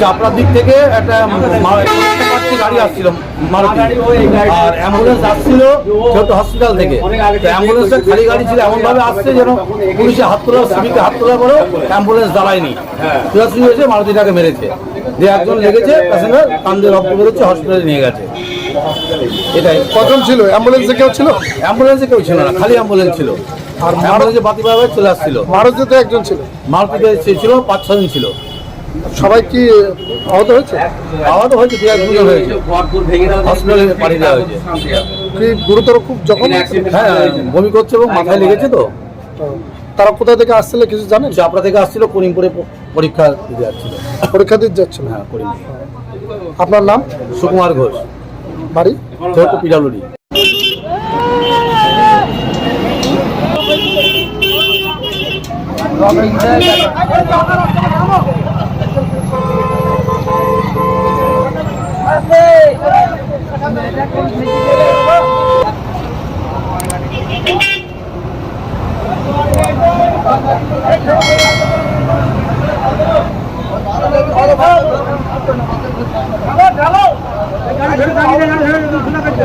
চাপড়ার দিক থেকে একটা গাড়ি আসছিল মারুতি। আর অ্যাম্বুলেন্স আসছিল যেহেতু হসপিটাল থেকে। তো অ্যাম্বুলেন্সটা খালি গাড়ি ছিল এমন আসছে যেন পুলিশে হাত তোলা সিভিকে হাত তোলা পরেও অ্যাম্বুলেন্স দাঁড়ায়নি সোজাসুজি হয়েছে মারুতিটাকে মেরেছে। যে একজন লেগেছে প্যাসেঞ্জার কান্দে রক্ত বেরোচ্ছে হসপিটালে নিয়ে গেছে। এটাই। কজন ছিল? অ্যাম্বুলেন্সে কেউ ছিল? অ্যাম্বুলেন্সে কেউ ছিল না খালি অ্যাম্বুলেন্স ছিল। আর অ্যাম্বুলেন্সে বাতি চলে আসছিল। মারুতিতে একজন ছিল? মারুতিতে ছিল পাঁচ ছজন ছিল। সবাই কি আহত হয়েছে? আওয়াজ হয়েছে দু এক দুজন হয়েছে। হসপিটালে পাঠিয়ে দেওয়া হয়েছে। কি গুরুতর খুব জখম? হ্যাঁ বমি করছে এবং মাথায় লেগেছে তো। তারা কোথা থেকে আসছিল কিছু জানেন? চাপড়া থেকে আসছিল করিমপুরে পরীক্ষা দিতে যাচ্ছিল। পরীক্ষা দিতে যাচ্ছিল? হ্যাঁ করিমপুর। আপনার নাম? সুকুমার ঘোষ। বাড়ি? যেহেতু পিডালুডি